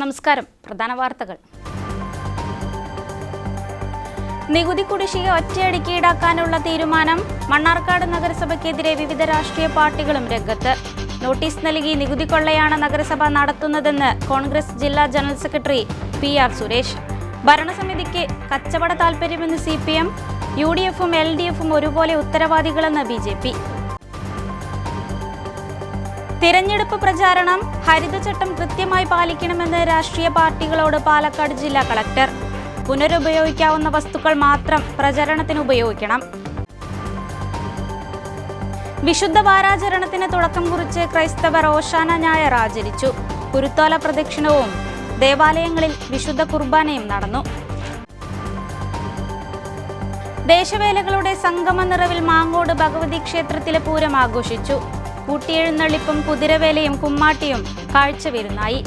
നമസ്കാരം. പ്രധാന വാർത്തകൾ. നികുതി കുടിശ്ശിക ഒറ്റയടിക്ക് ഈടാക്കാനുള്ള തീരുമാനം മണ്ണാർക്കാട് നഗരസഭയ്ക്കെതിരെ വിവിധ രാഷ്ട്രീയ പാർട്ടികളും രംഗത്ത്. നോട്ടീസ് നൽകി നികുതി കൊള്ളയാണ് നഗരസഭ നടത്തുന്നതെന്ന് കോൺഗ്രസ് ജില്ലാ general secretary P R Suresh. ഭരണസമിതിക്ക് കച്ചവട താൽപ്പര്യമെന്ന് C P M U D എഫും എൽ ഡി എഫും ഒരുപോലെ ഉത്തരവാദികളെന്ന് ബി ജെ പി. തിരഞ്ഞെടുപ്പ് പ്രചാരണം ഹരിതചട്ടം കൃത്യമായി പാലിക്കണമെന്ന് രാഷ്ട്രീയ പാർട്ടികളോട് പാലക്കാട് ജില്ലാ കളക്ടർ. പുനരുപയോഗിക്കാവുന്ന വസ്തുക്കൾ മാത്രം പ്രചരണത്തിന് ഉപയോഗിക്കണം. വിശുദ്ധ വാരാചരണത്തിന് തുടക്കം കുറിച്ച് ക്രൈസ്തവർ ഓശാന ഞായർ ആചരിച്ചു. കുരുത്തോല പ്രദക്ഷിണവും ദേവാലയങ്ങളിൽ വിശുദ്ധ കുർബാനയും നടന്നു. ദേശവേലകളുടെ സംഗമ നിറവിൽ മാങ്ങോട് ഭഗവതി ക്ഷേത്രത്തിലെ പൂരം ആഘോഷിച്ചു. കൂട്ടിയെഴുന്നള്ളിപ്പും കുതിരവേലയും കുമ്മാട്ടിയും കാഴ്ചവിരുന്നായി.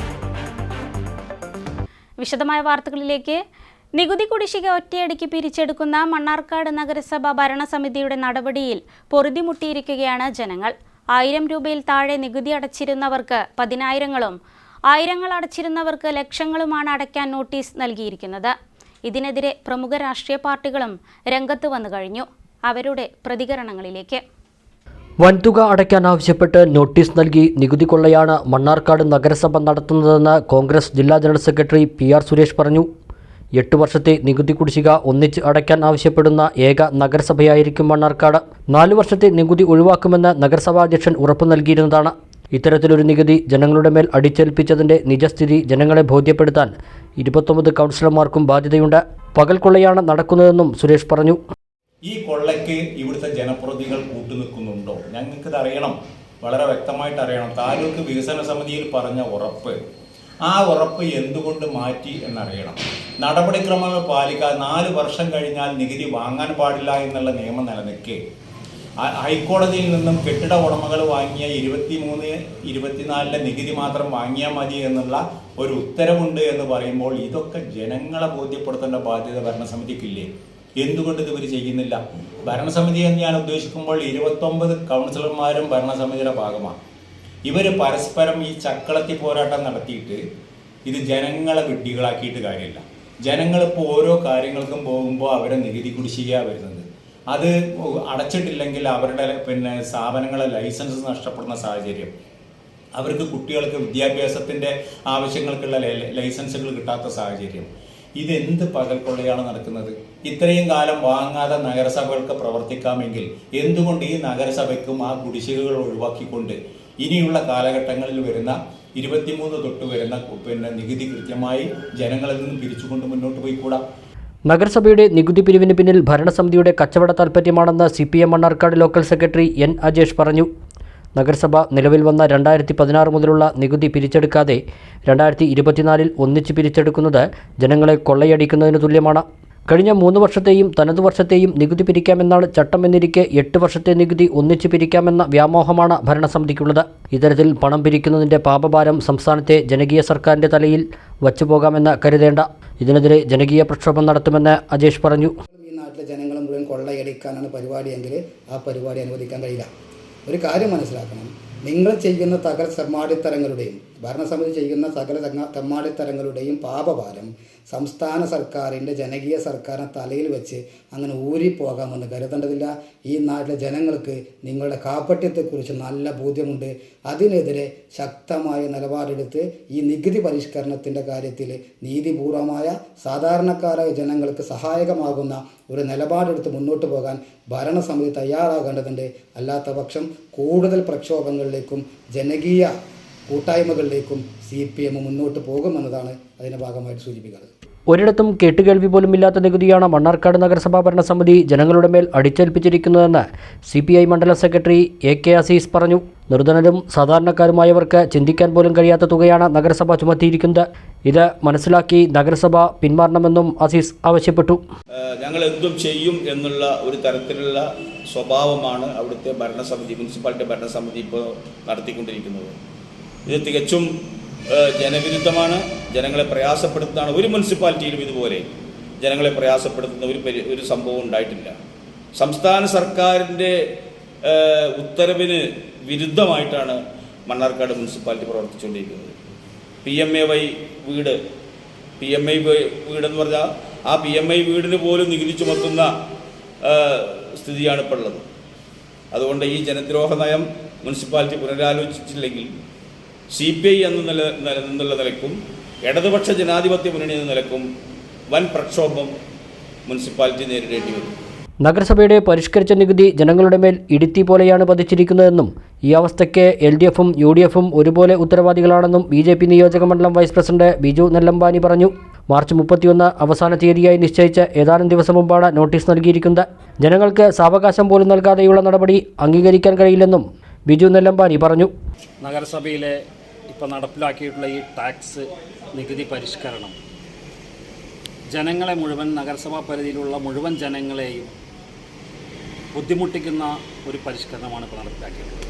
വിശദമായ വാർത്തകളിലേക്ക്. നികുതി കുടിശ്ശിക ഒറ്റയടിക്ക് പിരിച്ചെടുക്കുന്ന മണ്ണാർക്കാട് നഗരസഭ ഭരണസമിതിയുടെ നടപടിയിൽ പൊറുതിമുട്ടിയിരിക്കുകയാണ് ജനങ്ങൾ. ആയിരം രൂപയിൽ താഴെ നികുതി അടച്ചിരുന്നവർക്ക് പതിനായിരങ്ങളും ആയിരങ്ങൾ അടച്ചിരുന്നവർക്ക് ലക്ഷങ്ങളുമാണ് അടയ്ക്കാൻ നോട്ടീസ് നൽകിയിരിക്കുന്നത്. ഇതിനെതിരെ പ്രമുഖ രാഷ്ട്രീയ പാർട്ടികളും രംഗത്ത് വന്നു കഴിഞ്ഞു. അവരുടെ പ്രതികരണങ്ങളിലേക്ക്. വൻതുക അടയ്ക്കാൻ ആവശ്യപ്പെട്ട് നോട്ടീസ് നൽകി നികുതി കൊള്ളയാണ് മണ്ണാർക്കാട് നഗരസഭ നടത്തുന്നതെന്ന് കോൺഗ്രസ് ജില്ലാ general secretary P R Suresh പറഞ്ഞു. എട്ട് വർഷത്തെ നികുതി കുടിശ്ശിക ഒന്നിച്ച് അടയ്ക്കാൻ ആവശ്യപ്പെടുന്ന ഏക നഗരസഭയായിരിക്കും മണ്ണാർക്കാട്. നാലു വർഷത്തെ നികുതി ഒഴിവാക്കുമെന്ന് നഗരസഭാ അധ്യക്ഷൻ ഉറപ്പു നൽകിയിരുന്നതാണ്. ഇത്തരത്തിലൊരു നികുതി ജനങ്ങളുടെ മേൽ അടിച്ചേൽപ്പിച്ചതിന്റെ നിജസ്ഥിതി ജനങ്ങളെ ബോധ്യപ്പെടുത്താൻ ഇരുപത്തൊമ്പത് കൗൺസിലർമാർക്കും ബാധ്യതയുണ്ട്. പകൽ കൊള്ളയാണ് നടക്കുന്നതെന്നും സുരേഷ് പറഞ്ഞു. ഈ കൊള്ളയ്ക്ക് ഇവിടുത്തെ ജനപ്രതിനിധികൾ കൂട്ടുനിൽക്കുന്നുണ്ടോ ഞങ്ങൾക്കിത് അറിയണം വളരെ വ്യക്തമായിട്ട് അറിയണം താലൂക്ക് വികസന സമിതിയിൽ പറഞ്ഞ ഉറപ്പ്. ആ ഉറപ്പ് എന്തുകൊണ്ട് മാറ്റി എന്നറിയണം. നടപടിക്രമങ്ങൾ പാലിക്കാതെ നാല് വർഷം കഴിഞ്ഞാൽ നികുതി വാങ്ങാൻ പാടില്ല എന്നുള്ള നിയമം നിലനിൽക്കെ. ഹൈക്കോടതിയിൽ നിന്നും കെട്ടിട ഉടമകൾ വാങ്ങിയ ഇരുപത്തിമൂന്ന് ഇരുപത്തിനാലിലെ നികുതി മാത്രം വാങ്ങിയാൽ മതി എന്നുള്ള ഒരു ഉത്തരവുണ്ട് എന്ന് പറയുമ്പോൾ ഇതൊക്കെ ജനങ്ങളെ ബോധ്യപ്പെടുത്തേണ്ട ബാധ്യത ഭരണസമിതിക്കില്ലേ? എന്തുകൊണ്ട് ഇവർ ചെയ്യുന്നില്ല? ഭരണസമിതി എന്ന് ഞാൻ ഉദ്ദേശിക്കുമ്പോൾ ഇരുപത്തൊമ്പത് കൗൺസിലർമാരും ഭരണസമിതിയുടെ ഭാഗമാണ്. ഇവർ പരസ്പരം ഈ ചക്കളത്തി പോരാട്ടം നടത്തിയിട്ട് ഇത് ജനങ്ങളെ വിഡ്ഢികളാക്കിയിട്ട് കാര്യമില്ല. ജനങ്ങളിപ്പോൾ ഓരോ കാര്യങ്ങൾക്കും പോകുമ്പോൾ അവരെ നികുതി കുടിശ്ശിക വരുന്നത്. അത് അടച്ചിട്ടില്ലെങ്കിൽ അവരുടെ പിന്നെ സ്ഥാപനങ്ങളെ ലൈസൻസ് നഷ്ടപ്പെടുന്ന സാഹചര്യം. അവർക്ക് കുട്ടികൾക്ക് വിദ്യാഭ്യാസത്തിന്റെ ആവശ്യങ്ങൾക്കുള്ള ലൈസൻസുകൾ കിട്ടാത്ത സാഹചര്യം. ഇതെന്ത് പകൽക്കൊള്ളയാണ് നടക്കുന്നത്? ഇത്രയും കാലം വാങ്ങാതെ നഗരസഭകൾക്ക് പ്രവർത്തിക്കാമെങ്കിൽ എന്തുകൊണ്ട് ഈ നഗരസഭയ്ക്കും ആ കുടിശ്ശികകൾ ഒഴിവാക്കിക്കൊണ്ട് ഇനിയുള്ള കാലഘട്ടങ്ങളിൽ വരുന്ന ഇരുപത്തിമൂന്ന് തൊട്ട് വരുന്ന പിന്നെ നികുതി കൃത്യമായി ജനങ്ങളിൽ നിന്ന് പിരിച്ചുകൊണ്ട് മുന്നോട്ട് പോയിക്കൂടാ? നഗരസഭയുടെ നികുതി പിരിവിന് പിന്നിൽ ഭരണസമിതിയുടെ കച്ചവട താൽപ്പര്യമാണെന്ന് C P M Mannarkkad local secretary N Ajesh പറഞ്ഞു. നഗരസഭ നിലവിൽ വന്ന രണ്ടായിരത്തി പതിനാറ് മുതലുള്ള നികുതി പിരിച്ചെടുക്കാതെ രണ്ടായിരത്തി ഇരുപത്തിനാലിൽ ഒന്നിച്ച് പിരിച്ചെടുക്കുന്നത് ജനങ്ങളെ കൊള്ളയടിക്കുന്നതിന് തുല്യമാണ്. കഴിഞ്ഞ മൂന്ന് വർഷത്തെയും തനതു വർഷത്തെയും നികുതി പിരിക്കാമെന്നാണ് ചട്ടം എന്നിരിക്കെ എട്ട് വർഷത്തെ നികുതി ഒന്നിച്ച് പിരിക്കാമെന്ന വ്യാമോഹമാണ് ഭരണസമിതിക്കുള്ളത്. ഇത്തരത്തിൽ പണം പിരിക്കുന്നതിന്റെ പാപഭാരം സംസ്ഥാനത്തെ ജനകീയ സർക്കാരിന്റെ തലയിൽ വച്ചുപോകാമെന്ന് കരുതേണ്ട. ഇതിനെതിരെ ജനകീയ പ്രക്ഷോഭം നടത്തുമെന്ന് അജേഷ് പറഞ്ഞു. ഈ നാട്ടിലെ ജനങ്ങളെ മുഴുവൻ കൊള്ളയടിക്കാനാണ് പരിപാടിയെങ്കിൽ ആ പരിപാടി അനുവദിക്കാൻ കഴിയില്ല. ഒരു കാര്യം മനസ്സിലാക്കണം. നിങ്ങൾ ചെയ്യുന്ന തകർ തെമ്മാടിത്തരങ്ങളുടെയും ഭരണസമിതി ചെയ്യുന്ന സകല തെമ്മാടിത്തരങ്ങളുടെയും പാപഭാരം സംസ്ഥാന സർക്കാരിന്റെ ജനകീയ സർക്കാരിനെ തലയിൽ വെച്ച് അങ്ങനെ ഊരിപ്പോകാമെന്ന് കരുതേണ്ടതില്ല. ഈ നാട്ടിലെ ജനങ്ങൾക്ക് നിങ്ങളുടെ കാപ്പട്യത്തെക്കുറിച്ച് നല്ല ബോധ്യമുണ്ട്. അതിനെതിരെ ശക്തമായ നിലപാടെടുത്ത് ഈ നികുതി പരിഷ്കരണത്തിന്റെ കാര്യത്തിൽ നീതിപൂർവമായ സാധാരണക്കാരായ ജനങ്ങൾക്ക് സഹായകമാകുന്ന ഒരു നിലപാടെടുത്ത് മുന്നോട്ട് പോകാൻ ഭരണസമിതി തയ്യാറാകേണ്ടതുണ്ട്. അല്ലാത്ത പക്ഷം കൂടുതൽ പ്രക്ഷോഭങ്ങളിലേക്കും ജനകീയ കൂട്ടായ്മകളിലേക്കും സി പി എം മുന്നോട്ട് പോകുമെന്നതാണ് അതിന്റെ ഭാഗമായിട്ട് സൂചിപ്പിക്കുന്നത്. ഒരിടത്തും കേട്ടുകേൾവി പോലുമില്ലാത്ത നികുതിയാണ് മണ്ണാർക്കാട് നഗരസഭാ ഭരണസമിതി ജനങ്ങളുടെ മേൽ അടിച്ചേൽപ്പിച്ചിരിക്കുന്നതെന്ന് സി പി ഐ മണ്ഡലം സെക്രട്ടറി എ കെ അസീസ് പറഞ്ഞു. നിർധനരും സാധാരണക്കാരുമായവർക്ക് ചിന്തിക്കാൻ പോലും കഴിയാത്ത തുകയാണ് നഗരസഭ ചുമത്തിയിരിക്കുന്നത്. ഇത് മനസ്സിലാക്കി നഗരസഭ പിന്മാറണമെന്നും അസീസ് ആവശ്യപ്പെട്ടു. ഞങ്ങൾ എന്തും ചെയ്യും എന്നുള്ള ഒരു തരത്തിലുള്ള സ്വഭാവമാണ് അവിടുത്തെ ഭരണസമിതി മുനിസിപ്പാലിറ്റി ഭരണസമിതി ഇപ്പോൾ നടത്തിക്കൊണ്ടിരിക്കുന്നത്. ഇത് തികച്ചും ജനവിരുദ്ധമാണ്. ജനങ്ങളെ പ്രയാസപ്പെടുത്തുന്നതാണ്. ഒരു മുനിസിപ്പാലിറ്റിയിലും ഇതുപോലെ ജനങ്ങളെ പ്രയാസപ്പെടുത്തുന്ന ഒരു പരി ഒരു സംഭവം ഉണ്ടായിട്ടില്ല. സംസ്ഥാന സർക്കാരിന്റെ ഉത്തരവിന് വിരുദ്ധമായിട്ടാണ് മണ്ണാർക്കാട് മുനിസിപ്പാലിറ്റി പ്രവർത്തിച്ചുകൊണ്ടിരിക്കുന്നത്. പി എം എ വൈ വീട് പി എം ഐ വീടെന്ന് പറഞ്ഞാൽ ആ പി എം ഐ വീടിന് പോലും നികുതി ചുമത്തുന്ന സ്ഥിതിയാണ് ഇപ്പോൾ ഉള്ളത്. അതുകൊണ്ട് ഈ ജനദ്രോഹ നയം മുനിസിപ്പാലിറ്റി പുനരാലോചിച്ചില്ലെങ്കിൽ സി പി ഐ എന്ന നില എന്നുള്ള നിലക്കും ഇടതുപക്ഷ ജനാധിപത്യ മുന്നണി എന്ന നിലക്കും വൻ പ്രക്ഷോഭം മുനിസിപ്പാലിറ്റി നേരിടേണ്ടി വരും. നഗരസഭയുടെ പരിഷ്കരിച്ച നികുതി ജനങ്ങളുടെ മേൽ ഇടുത്തി പോലെയാണ് പതിച്ചിരിക്കുന്നതെന്നും ഈ അവസ്ഥയ്ക്ക് എൽ ഡി എഫും യു ഡി എഫും ഒരുപോലെ ഉത്തരവാദികളാണെന്നും ബി ജെ പി നിയോജക മണ്ഡലം വൈസ് പ്രസിഡന്റ് ബിജു നെല്ലമ്പാനി പറഞ്ഞു. മാർച്ച് മുപ്പത്തിയൊന്ന് അവസാന തീയതിയായി നിശ്ചയിച്ച ഏതാനും ദിവസം മുമ്പാണ് നോട്ടീസ് നൽകിയിരിക്കുന്നത്. ജനങ്ങൾക്ക് സാവകാശം പോലും നൽകാതെയുള്ള നടപടി അംഗീകരിക്കാൻ കഴിയില്ലെന്നും ബിജു നെല്ലമ്പാനി പറഞ്ഞു. നഗരസഭയിലെ ഇപ്പോൾ നടപ്പിലാക്കിയിട്ടുള്ള ഈ ടാക്സ് നികുതി പരിഷ്കരണം. ജനങ്ങളെ മുഴുവൻ നഗരസഭാ പരിധിയിലുള്ള മുഴുവൻ ജനങ്ങളെയും ബുദ്ധിമുട്ടിക്കുന്ന ഒരു പരിഷ്കരണമാണ് ഇപ്പോൾ നടപ്പിലാക്കിയിട്ടുള്ളത്.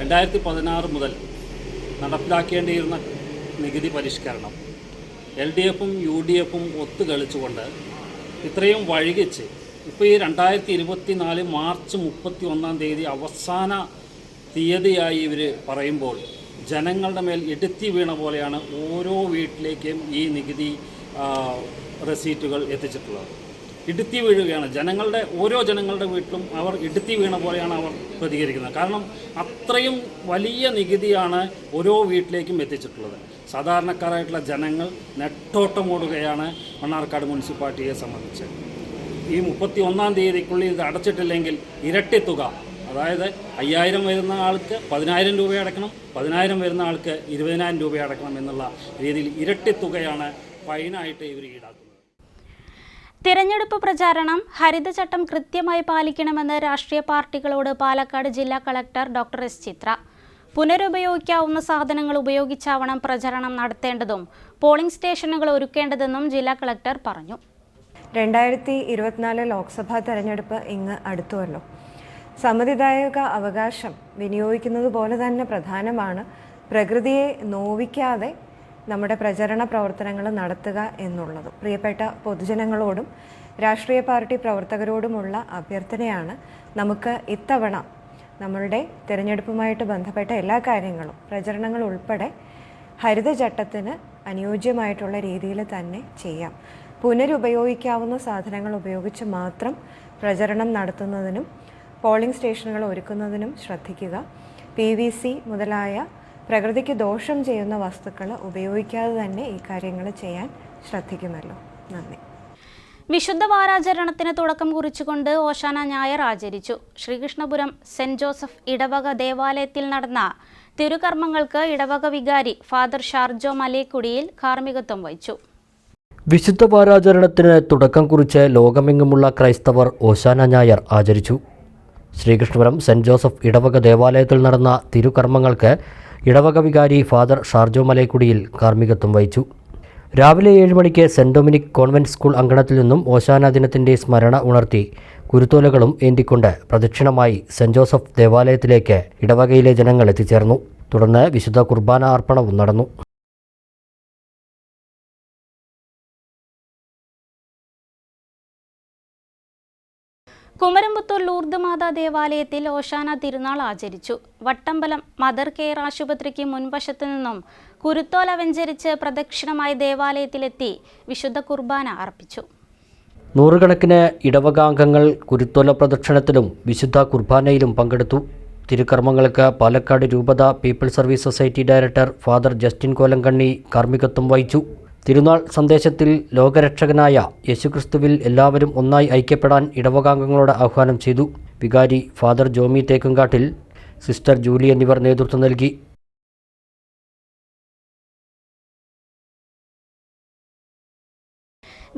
രണ്ടായിരത്തി പതിനാറ് മുതൽ നടപ്പിലാക്കേണ്ടിയിരുന്ന നികുതി പരിഷ്കരണം എൽ ഡി എഫും യു ഡി എഫും ഒത്തു കളിച്ചുകൊണ്ട് ഇത്രയും വൈകിച്ച് ഇപ്പോൾ ഈ രണ്ടായിരത്തി ഇരുപത്തി നാല് മാർച്ച് മുപ്പത്തി ഒന്നാം തീയതി അവസാന തീയതിയായി ഇവർ പറയുമ്പോൾ ജനങ്ങളുടെ മേൽ എടുത്തി വീണ പോലെയാണ് ഓരോ വീട്ടിലേക്കും ഈ നികുതി റെസീറ്റുകൾ എത്തിച്ചിട്ടുള്ളത്. ഇടുത്തി വീഴുകയാണ്. ജനങ്ങളുടെ ഓരോ ജനങ്ങളുടെ വീട്ടിലും അവർ ഇടുത്തി വീണ പോലെയാണ് അവർ പ്രതികരിക്കുന്നത്. കാരണം അത്രയും വലിയ നികുതിയാണ് ഓരോ വീട്ടിലേക്കും എത്തിച്ചിട്ടുള്ളത്. സാധാരണക്കാരായിട്ടുള്ള ജനങ്ങൾ നെട്ടോട്ടമോടുകയാണ് മണ്ണാർക്കാട് മുനിസിപ്പാലിറ്റിയെ സംബന്ധിച്ച്. ഈ മുപ്പത്തി ഒന്നാം തീയതിക്കുള്ളിൽ ഇത് അടച്ചിട്ടില്ലെങ്കിൽ ഇരട്ടി തുക അതായത് അയ്യായിരം വരുന്ന ആൾക്ക് പതിനായിരം രൂപ അടക്കണം പതിനായിരം വരുന്ന ആൾക്ക് ഇരുപതിനായിരം രൂപ അടക്കണം എന്നുള്ള രീതിയിൽ ഇരട്ടി തുകയാണ് ഫൈനായിട്ട് ഇവർ ഈടാക്കുന്നത്. തിരഞ്ഞെടുപ്പ് പ്രചാരണം ഹരിതചട്ടം കൃത്യമായി പാലിക്കണമെന്ന് രാഷ്ട്രീയ പാർട്ടികളോട് പാലക്കാട് ജില്ലാ കളക്ടർ ഡോക്ടർ എസ് ചിത്ര. പുനരുപയോഗിക്കാവുന്ന സാധനങ്ങൾ ഉപയോഗിച്ചാവണം പ്രചരണം നടത്തേണ്ടതും പോളിംഗ് സ്റ്റേഷനുകൾ ഒരുക്കേണ്ടതെന്നും ജില്ലാ കളക്ടർ പറഞ്ഞു. രണ്ടായിരത്തി ഇരുപത്തിനാല് ലോക്സഭാ തെരഞ്ഞെടുപ്പ് ഇങ്ങ് അടുത്തുവല്ലോ. സമ്മതിദായക അവകാശം വിനിയോഗിക്കുന്നത് പോലെ തന്നെ പ്രധാനമാണ്. പ്രകൃതിയെ നോവിക്കാതെ നമ്മുടെ പ്രചരണ പ്രവർത്തനങ്ങൾ നടത്തുക എന്നുള്ളത്. പ്രിയപ്പെട്ട പൊതുജനങ്ങളോടും രാഷ്ട്രീയ പാർട്ടി പ്രവർത്തകരോടുമുള്ള അഭ്യർത്ഥനയാണ് നമുക്ക് ഇത്തവണ നമ്മളുടെ തിരഞ്ഞെടുപ്പുമായിട്ട് ബന്ധപ്പെട്ട എല്ലാ കാര്യങ്ങളും പ്രചരണങ്ങൾ ഉൾപ്പെടെ ഹരിതചട്ടത്തിന് അനുയോജ്യമായിട്ടുള്ള രീതിയിൽ തന്നെ ചെയ്യാം. പുനരുപയോഗിക്കാവുന്ന സാധനങ്ങൾ ഉപയോഗിച്ച് മാത്രം പ്രചരണം നടത്തുന്നതിനും പോളിംഗ് സ്റ്റേഷനുകൾ ഒരുക്കുന്നതിനും ശ്രദ്ധിക്കുക. പി വി സി മുതലായ പ്രകൃതിക്ക് ദോഷം ചെയ്യുന്ന വസ്തുക്കൾ ഉപയോഗിക്കാതെ തന്നെ ഈ കാര്യങ്ങൾ ചെയ്യാൻ ശ്രദ്ധിക്കുമല്ലോ നന്ദി. വിശുദ്ധ വാരാചരണത്തിന് തുടക്കം കുറിച്ചുകൊണ്ട് ഓശാന ഞായർ ആചരിച്ചു. ശ്രീകൃഷ്ണപുരം സെന്റ് ജോസഫ് ഇടവക ദേവാലയത്തിൽ നടന്ന തിരുകർമ്മങ്ങൾക്ക് ഇടവക വികാരി ഫാദർ ഷാർജോ മലേക്കുടിയിൽ കാർമ്മികത്വം വഹിച്ചു. വിശുദ്ധ വാരാചരണത്തിന് തുടക്കം കുറിച്ച് ലോകമെങ്ങുമുള്ള ക്രൈസ്തവർ ഓശാന ഞായർ ആചരിച്ചു. ശ്രീകൃഷ്ണപുരം സെന്റ് ജോസഫ് ഇടവക ദേവാലയത്തിൽ നടന്ന തിരുകർമ്മങ്ങൾക്ക് ഇടവക വികാരി ഫാദർ ഷാർജോ മലയക്കുടിയിൽ കാർമ്മികത്വം വഹിച്ചു. രാവിലെ ഏഴ് മണിക്ക് സെന്റ് ഡൊമിനിക് കോൺവെന്റ് സ്കൂൾ അങ്കണത്തിൽ നിന്നും ഓശാന ദിനത്തിന്റെ സ്മരണ ഉണർത്തി കുരുത്തോലകളും ഏന്തിക്കൊണ്ട് പ്രദക്ഷിണമായി സെന്റ് ജോസഫ് ദേവാലയത്തിലേക്ക് ഇടവകയിലെ ജനങ്ങൾ എത്തിച്ചേർന്നു. തുടർന്ന് വിശുദ്ധ കുർബാന അർപ്പണവും നടന്നു. കുമരമ്പത്തൂർ ലൂർദ് മാതാ ദേവാലയത്തിൽ ഓശാന തിരുനാൾ ആചരിച്ചു. വട്ടമ്പലം മദർ കെയർ ആശുപത്രിക്ക് മുൻവശത്തു നിന്നും കുരുത്തോല വെഞ്ചരിച്ച് പ്രദക്ഷിണമായി ദേവാലയത്തിലെത്തി വിശുദ്ധ കുർബാന അർപ്പിച്ചു. നൂറുകണക്കിന് ഇടവകാംഗങ്ങൾ കുരുത്തോല പ്രദക്ഷിണത്തിലും വിശുദ്ധ കുർബാനയിലും പങ്കെടുത്തു. തിരുക്കർമ്മങ്ങൾക്ക് പാലക്കാട് രൂപത people service society director father Justin Kolankanni കാർമ്മികത്വം വഹിച്ചു. തിരുനാൾ സന്ദേശത്തിൽ ലോകരക്ഷകനായ യേശുക്രിസ്തുവിൽ എല്ലാവരും ഒന്നായി ഐക്യപ്പെടാൻ ഇടവകാംഗങ്ങളോട് ആഹ്വാനം ചെയ്തു. വികാരി father Jomy Thekkumkattil sister Julie എന്നിവർ നേതൃത്വം നൽകി.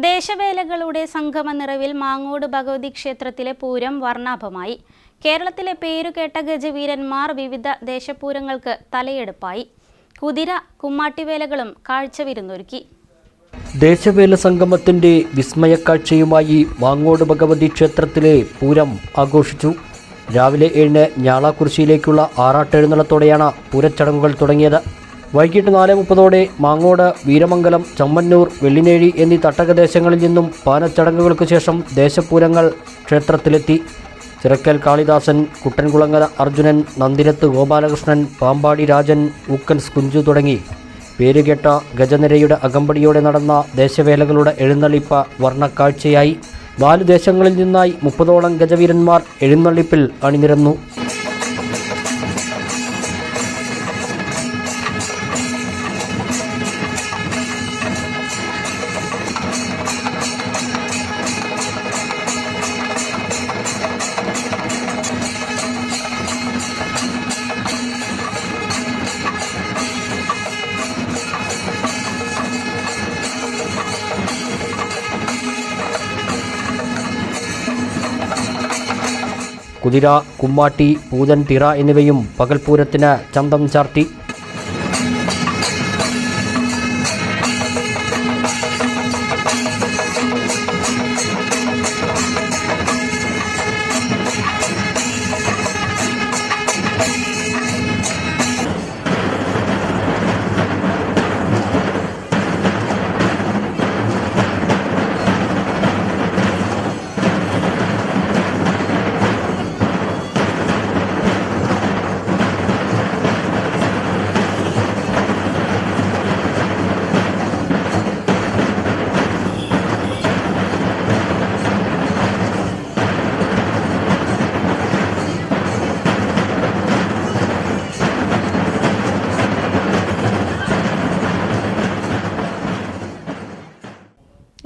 ദേശവേലകളുടെ സംഗമ നിറവിൽ മാങ്ങോട് ഭഗവതി ക്ഷേത്രത്തിലെ പൂരം വർണാഭമായി. കേരളത്തിലെ പേരുകേട്ട ഗജവീരന്മാർ വിവിധ ദേശപൂരങ്ങൾക്ക് തലയെടുപ്പായി. കുതിര കുമ്മാട്ടിവേലകളും കാഴ്ചവിരുന്നൊരുക്കി ദേശവേല സംഗമത്തിന്റെ വിസ്മയക്കാഴ്ചയുമായി മാങ്ങോട് ഭഗവതി ക്ഷേത്രത്തിലെ പൂരം ആഘോഷിച്ചു. രാവിലെ ഏഴിന് ഞാളാക്കുറിശിയിലേക്കുള്ള ആറാട്ടെഴുന്നള്ളത്തോടെയാണ് പൂരച്ചടങ്ങുകൾ തുടങ്ങിയത്. വൈകിട്ട് നാല് മുപ്പതോടെ മാങ്ങോട് വീരമംഗലം ചമ്മന്നൂർ വെള്ളിനേഴി എന്നീ തട്ടകദേശങ്ങളിൽ നിന്നും പാനച്ചടങ്ങുകൾക്ക് ശേഷം ദേശപൂരങ്ങൾ ക്ഷേത്രത്തിലെത്തി. ചിറക്കൽ കാളിദാസൻ കുട്ടൻകുളങ്ങര അർജുനൻ നന്ദിരത്ത് ഗോപാലകൃഷ്ണൻ പാമ്പാടി രാജൻ ഊക്കൻസ് കുഞ്ചു തുടങ്ങി. പേരുകെട്ട ഗജനിരയുടെ അകമ്പടിയോടെ നടന്ന ദേശവേലകളുടെ എഴുന്നള്ളിപ്പ് വർണക്കാഴ്ചയായി. നാല് ദേശങ്ങളിൽ നിന്നായി മുപ്പതോളം ഗജവീരന്മാർ എഴുന്നള്ളിപ്പിൽ അണിനിരന്നു. കുതിര കുമ്മാട്ടി പൂതൻ തിറ എന്നിവയും പകൽപൂരത്തിന് ചന്തം ചാർത്തി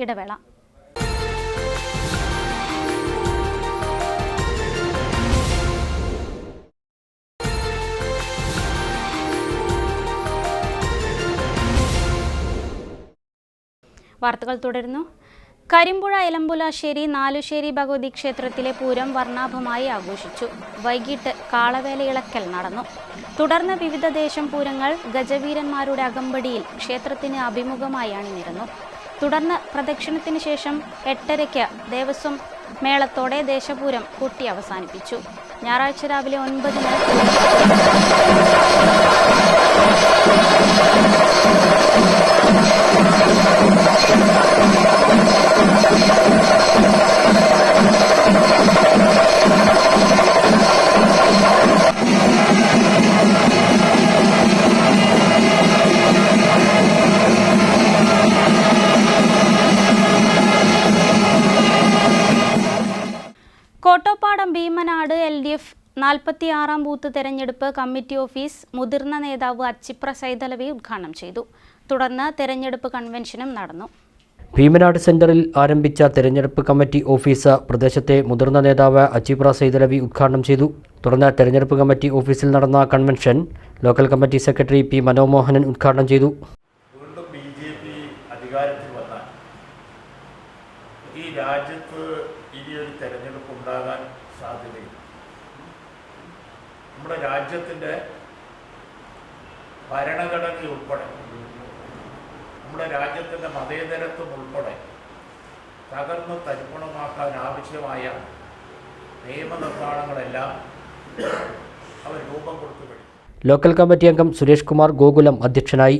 ഇടവേള. വാർത്തകൾ തുടരുന്നു. കരിമ്പുഴ എലമ്പുലാശ്ശേരി നാലുശ്ശേരി ഭഗവതി ക്ഷേത്രത്തിലെ പൂരം വർണാഭമായി ആഘോഷിച്ചു. വൈകിട്ട് കാളവേല ഇളക്കൽ നടന്നു. തുടർന്ന് വിവിധ ദേശം പൂരങ്ങൾ ഗജവീരന്മാരുടെ അകമ്പടിയിൽ ക്ഷേത്രത്തിന് അഭിമുഖമായി അണിനിരന്നു തുടർന്ന് പ്രദക്ഷിണത്തിന് ശേഷം എട്ടരയ്ക്ക് ദേവസ്വം മേളത്തോടെ ദേശപൂരം കൂട്ടി അവസാനിപ്പിച്ചു. ഞായറാഴ്ച രാവിലെ ഒൻപതിന് നാൽപ്പത്തിയാറാം ബൂത്ത് തെരഞ്ഞെടുപ്പ് കമ്മിറ്റി ഓഫീസ് മുതിർന്ന നേതാവ് അച്ചിപ്ര സൈതലവി ഉദ്ഘാടനം ചെയ്തു. തുടർന്ന് തെരഞ്ഞെടുപ്പ് കൺവെൻഷനും നടന്നു. ഭീമനാട് സെന്ററിൽ ആരംഭിച്ച തെരഞ്ഞെടുപ്പ് കമ്മിറ്റി ഓഫീസ് പ്രദേശത്തെ മുതിർന്ന നേതാവ് അച്ചിപ്ര സൈതലവി ഉദ്ഘാടനം ചെയ്തു. തുടർന്ന് തെരഞ്ഞെടുപ്പ് കമ്മിറ്റി ഓഫീസിൽ നടന്ന convention local committee secretary P Manomohanan ഉദ്ഘാടനം ചെയ്തു വീണ്ടും ബി ജെ പി അധികാരത്തിൽ വന്നാൽ ഈ രാജ്യത്ത് ഇനിയൊരു തെരഞ്ഞെടുപ്പ് ഉണ്ടാകാൻ സാധ്യതയില്ല നമ്മുടെ രാജ്യത്തിന്റെ ഭരണഘടന ഉൾപ്പെടെ നമ്മുടെ രാജ്യത്തിന്റെ മതേതരത്വം ഉൾപ്പെടെ തകർന്ന് തരിപ്പണമാക്കാൻ ആവശ്യമായ നിയമനിർമ്മാണങ്ങളെല്ലാം അവർ രൂപം കൊടുത്തു ലോക്കൽ കമ്മിറ്റി അംഗം സുരേഷ് കുമാർ ഗോകുലം അധ്യക്ഷനായി.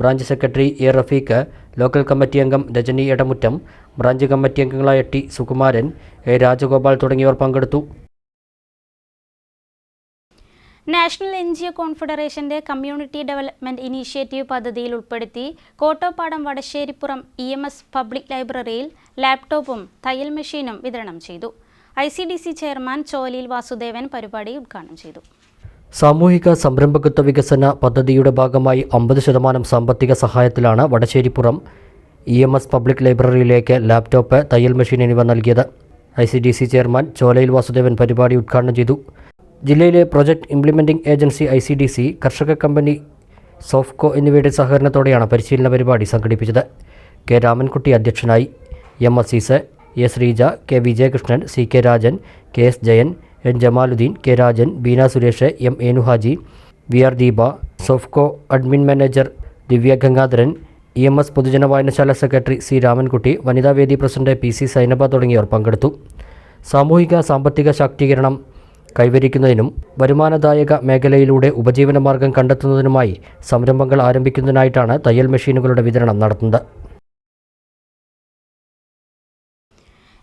Branch secretary A Rafeeq local committee അംഗം രജനി എടമുറ്റം ബ്രാഞ്ച് കമ്മിറ്റി അംഗങ്ങളായ ടി സുകുമാരൻ എ രാജഗോപാൽ തുടങ്ങിയവർ പങ്കെടുത്തു. നാഷണൽ എൻ ജി ഒ കോൺഫെഡറേഷന്റെ കമ്മ്യൂണിറ്റി ഡെവലപ്മെന്റ് ഇനീഷ്യേറ്റീവ് പദ്ധതിയിൽ ഉൾപ്പെടുത്തി Kottopadam Vadasserippuram E M S public ലൈബ്രറിയിൽ ലാപ്ടോപ്പും തയ്യൽ മെഷീനും വിതരണം ചെയ്തു. I C D C chairman Choliyil Vasudevan പരിപാടി ഉദ്ഘാടനം ചെയ്തു. സാമൂഹിക സംരംഭകത്വ വികസന പദ്ധതിയുടെ ഭാഗമായി അമ്പത് ശതമാനം സാമ്പത്തിക സഹായത്തിലാണ് Vadasseripuram E M S public ലൈബ്രറിയിലേക്ക് laptop തയ്യൽ മെഷീൻ എന്നിവ നൽകിയത്. I C D C chairman Cholayil Vasudevan പരിപാടി ഉദ്ഘാടനം ചെയ്തു. ജില്ലയിലെ project implementing agency I C D C കർഷക കമ്പനി സോഫ്കോ എന്നിവയുടെ സഹകരണത്തോടെയാണ് പരിശീലന പരിപാടി സംഘടിപ്പിച്ചത്. കെ രാമൻകുട്ടി അധ്യക്ഷനായി M Azeez A Sreeja K Vijayakrishnan C K Rajan K S Jayan N Jamaludheen K Rajan Beena Suresh M Enuhaji V R Deepa Sofco admin manager Divya Gangadharan E M S പൊതുജന വായനശാല secretary C Ramankutty വനിതാവേദി president P C Sainaba തുടങ്ങിയവർ പങ്കെടുത്തു. സാമൂഹിക സാമ്പത്തിക ശാക്തീകരണം കൈവരിക്കുന്നതിനും വരുമാനദായക മേഖലയിലൂടെ ഉപജീവനമാർഗം കണ്ടെത്തുന്നതിനുമായി സംരംഭങ്ങൾ ആരംഭിക്കുന്നതിനായിട്ടാണ് തയ്യൽ മെഷീനുകളുടെ വിതരണം നടത്തുന്നത്.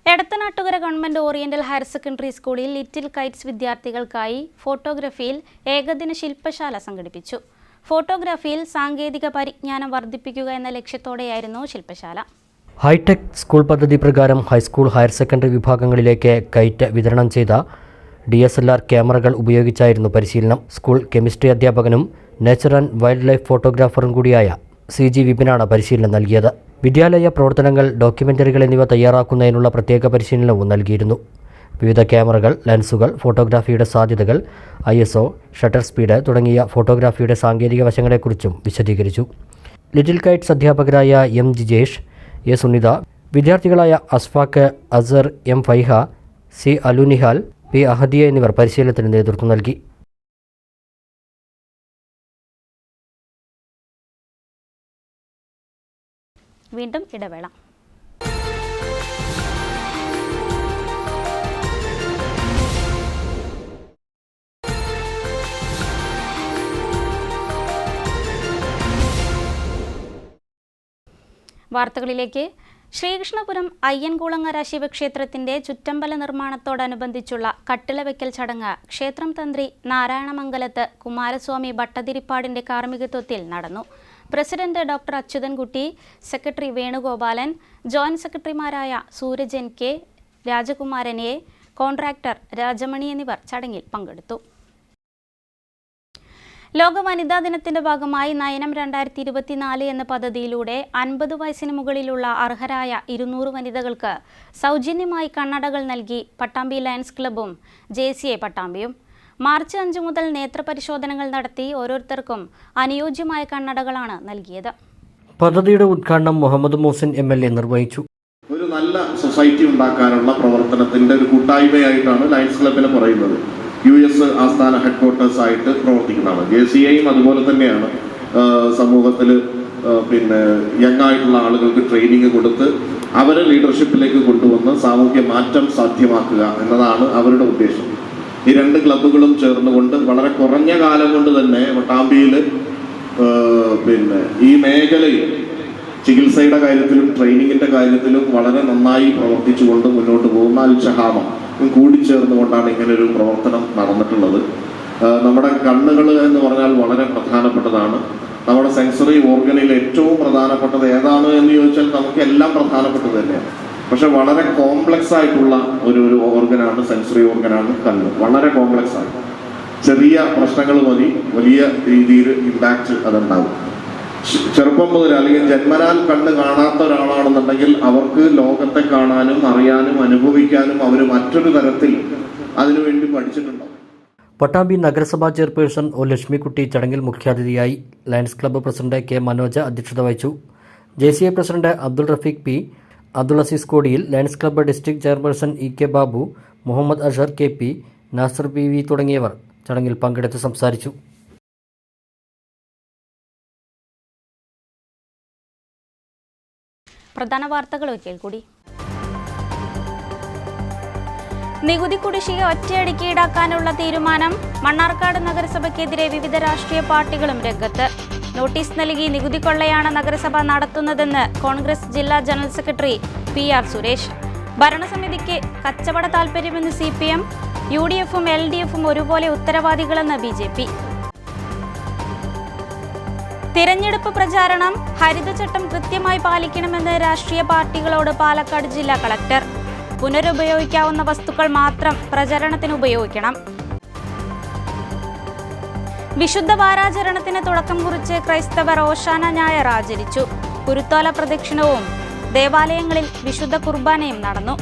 Edathanattukara government oriental higher secondary സ്കൂളിൽ ലിറ്റിൽ കൈറ്റ്സ് വിദ്യാർത്ഥികൾക്കായി ഫോട്ടോഗ്രഫിയിൽ ഏകദിന ശില്പശാല സംഘടിപ്പിച്ചു. ഫോട്ടോഗ്രാഫിയിൽ സാങ്കേതിക പരിജ്ഞാനം വർദ്ധിപ്പിക്കുക എന്ന ലക്ഷ്യത്തോടെയായിരുന്നു ശില്പശാല. ഹൈടെക് സ്കൂൾ പദ്ധതി പ്രകാരം ഹൈസ്കൂൾ ഹയർ സെക്കൻഡറി വിഭാഗങ്ങളിലേക്ക് കൈറ്റ് വിതരണം ചെയ്ത ഡി എസ് എൽ ആർ ക്യാമറകൾ ഉപയോഗിച്ചായിരുന്നു പരിശീലനം. സ്കൂൾ കെമിസ്ട്രി അധ്യാപകനും നേച്ചർ ആൻഡ് വൈൽഡ് ലൈഫ് ഫോട്ടോഗ്രാഫറും കൂടിയായ സി ജി വിപിനാണ് പരിശീലനം നൽകിയത്. വിദ്യാലയ പ്രവർത്തനങ്ങൾ ഡോക്യുമെന്ററികൾ എന്നിവ തയ്യാറാക്കുന്നതിനുള്ള പ്രത്യേക പരിശീലനവും നൽകിയിരുന്നു. വിവിധ ക്യാമറകൾ ലെൻസുകൾ ഫോട്ടോഗ്രാഫിയുടെ സാധ്യതകൾ I S O shutter speed തുടങ്ങിയ ഫോട്ടോഗ്രാഫിയുടെ സാങ്കേതിക വശങ്ങളെക്കുറിച്ചും വിശദീകരിച്ചു. ലിറ്റിൽ കൈറ്റ്സ് അധ്യാപകരായ M Jijesh A Sunitha വിദ്യാർത്ഥികളായ Asfaq Azhar M Faiha C Alunihal P Ahadiya എന്നിവർ പരിശീലനത്തിന് നേതൃത്വം നൽകി. വീണ്ടും ഇടവേള. വാർത്തകളിലേക്ക്. ശ്രീകൃഷ്ണപുരം അയ്യൻകുളങ്ങര ശിവക്ഷേത്രത്തിന്റെ ചുറ്റമ്പല നിർമ്മാണത്തോടനുബന്ധിച്ചുള്ള കട്ടിളവെക്കൽ ചടങ്ങ് ക്ഷേത്രം തന്ത്രി നാരായണമംഗലത്ത് കുമാരസ്വാമി ഭട്ടതിരിപ്പാടിന്റെ കാർമ്മികത്വത്തിൽ നടന്നു. President doctor Achuthankutty secretary Venugopalan joint സെക്രട്ടറിമാരായ Soorajan K Rajakumaran A contractor Rajamani എന്നിവർ ചടങ്ങിൽ പങ്കെടുത്തു. ലോക വനിതാ ദിനത്തിന്റെ ഭാഗമായി നയനം രണ്ടായിരത്തി ഇരുപത്തിനാല് എന്ന പദ്ധതിയിലൂടെ അൻപത് വയസ്സിന് മുകളിലുള്ള അർഹരായ ഇരുന്നൂറ് വനിതകൾക്ക് സൗജന്യമായി കണ്ണടകൾ നൽകി പട്ടാമ്പി ലയൺസ് ക്ലബ്ബും ജെ സി എ പട്ടാമ്പിയും. മാർച്ച് അഞ്ച് മുതൽ നേത്രപരിശോധനകൾ നടത്തി ഓരോരുത്തർക്കും അനുയോജ്യമായ കണ്ണടകളാണ് നൽകിയത്. പദ്ധതിയുടെ ഉദ്ഘാടനം Muhammad Mohsin M L A നിർവഹിച്ചു. ഒരു നല്ല സൊസൈറ്റി ഉണ്ടാക്കാനുള്ള പ്രവർത്തനത്തിന്റെ ഒരു കൂട്ടായ്മയായിട്ടാണ് ലയൺസ് ക്ലബിനെ പറയുന്നത്. യു എസ് ആസ്ഥാന ഹെഡ്ക്വാർട്ടേഴ്സ് ആയിട്ട് പ്രവർത്തിക്കുന്നതാണ്. ജെ സി ഐയും അതുപോലെ തന്നെയാണ്. സമൂഹത്തിൽ പിന്നെ യങ് ആയിട്ടുള്ള ആളുകൾക്ക് ട്രെയിനിങ് കൊടുത്ത് അവരെ ലീഡർഷിപ്പിലേക്ക് കൊണ്ടുവന്ന് സാമൂഹ്യ മാറ്റം സാധ്യമാക്കുക എന്നതാണ് അവരുടെ ഉദ്ദേശം. ഈ രണ്ട് ക്ലബ്ബുകളും ചേർന്നുകൊണ്ട് വളരെ കുറഞ്ഞ കാലം കൊണ്ട് തന്നെ പട്ടാമ്പിയിൽ പിന്നെ ഈ മേഖലയിൽ ചികിത്സയുടെ കാര്യത്തിലും ട്രെയിനിങ്ങിന്റെ കാര്യത്തിലും വളരെ നന്നായി പ്രവർത്തിച്ചുകൊണ്ട് മുന്നോട്ട് പോകുന്ന അൽഷഹാമം കൂടിച്ചേർന്നുകൊണ്ടാണ് ഇങ്ങനെ ഒരു പ്രവർത്തനം നടന്നിട്ടുള്ളത്. നമ്മുടെ കണ്ണുകൾ എന്ന് പറഞ്ഞാൽ വളരെ പ്രധാനപ്പെട്ടതാണ്. നമ്മുടെ സെൻസറി ഓർഗനിൽ ഏറ്റവും പ്രധാനപ്പെട്ടത് ഏതാണ് എന്ന് ചോദിച്ചാൽ നമുക്ക് എല്ലാം പ്രധാനപ്പെട്ടത് തന്നെയാണ്. പക്ഷെ വളരെ കോംപ്ലക്സ് ആയിട്ടുള്ള ഒരു ഒരു ഓർഗനാണ് സെൻസറി ഓർഗനാണ് കണ്ണ്. വളരെ കോംപ്ലക്സ് ആണ്. ചെറിയ പ്രശ്നങ്ങൾ മതി വലിയ രീതിയിൽ ഇമ്പാക്റ്റ് അതുണ്ടാവും. ചെ- ചെറുപ്പം മുതൽ അല്ലെങ്കിൽ ജന്മനാൽ കണ്ണ് കാണാത്ത ഒരാളാണെന്നുണ്ടെങ്കിൽ അവർക്ക് ലോകത്തെ കാണാനും അറിയാനും അനുഭവിക്കാനും അവർ മറ്റൊരു തരത്തിൽ അതിനുവേണ്ടി പഠിച്ചിട്ടുണ്ടാവും. പട്ടാമ്പി നഗരസഭാ ചെയർപേഴ്സൺ ഒ ലക്ഷ്മിക്കുട്ടി ചടങ്ങിൽ മുഖ്യാതിഥിയായി lions club president K Manoja അധ്യക്ഷത വഹിച്ചു. J C A president Abdul Rafeeq P Abdul Azeez Kodiyil lions club district chairperson E K Babu Muhammad Ashar K P Nasar P V തുടങ്ങിയവർ ചടങ്ങിൽ പങ്കെടുത്ത് സംസാരിച്ചു. പ്രധാന വാർത്തകൾ ഒരിക്കൽ കൂടി. നികുതി കുടിശ്ശിക ഒറ്റയടിക്ക് ഈടാക്കാനുള്ള തീരുമാനം മണ്ണാർക്കാട് നഗരസഭയ്ക്കെതിരെ വിവിധ രാഷ്ട്രീയ പാർട്ടികളും രംഗത്ത്. നോട്ടീസ് നൽകി നികുതി കൊള്ളയാണ് നഗരസഭ നടത്തുന്നതെന്ന് കോൺഗ്രസ് ജില്ലാ general secretary P R Suresh. ഭരണസമിതിക്ക് കച്ചവട താൽപ്പര്യമെന്ന് C P M U D എഫും എൽ ഡി എഫും ഒരുപോലെ ഉത്തരവാദികളെന്ന് ബി ജെ പി. തിരഞ്ഞെടുപ്പ് പ്രചാരണം ഹരിതചട്ടം കൃത്യമായി പാലിക്കണമെന്ന് രാഷ്ട്രീയ പാർട്ടികളോട് പാലക്കാട് ജില്ലാ കളക്ടർ. പുനരുപയോഗിക്കാവുന്ന വസ്തുക്കൾ മാത്രം പ്രചരണത്തിന് ഉപയോഗിക്കണം. വിശുദ്ധ വാരാചരണത്തിന് തുടക്കം കുറിച്ച് ക്രൈസ്തവർ ഓശാന ഞായർ ആചരിച്ചു. കുരുത്തോല പ്രദക്ഷിണവും ദേവാലയങ്ങളിൽ വിശുദ്ധ കുർബാനയും നടന്നു.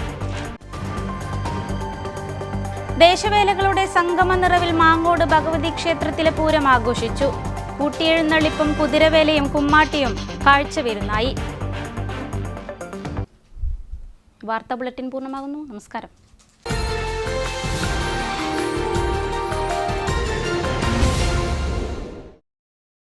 ദേശവേലകളുടെ സംഗമ നിറവിൽ മാങ്ങോട് ഭഗവതി ക്ഷേത്രത്തിലെ പൂരം ആഘോഷിച്ചു. കൂട്ടിയെഴുന്നള്ളിപ്പും കുതിരവേലയും കുമ്മാട്ടിയും കാഴ്ചവിരുന്നായി. വാർത്താ ബുള്ളറ്റിൻ പൂർണമാകുന്നു. നമസ്കാരം.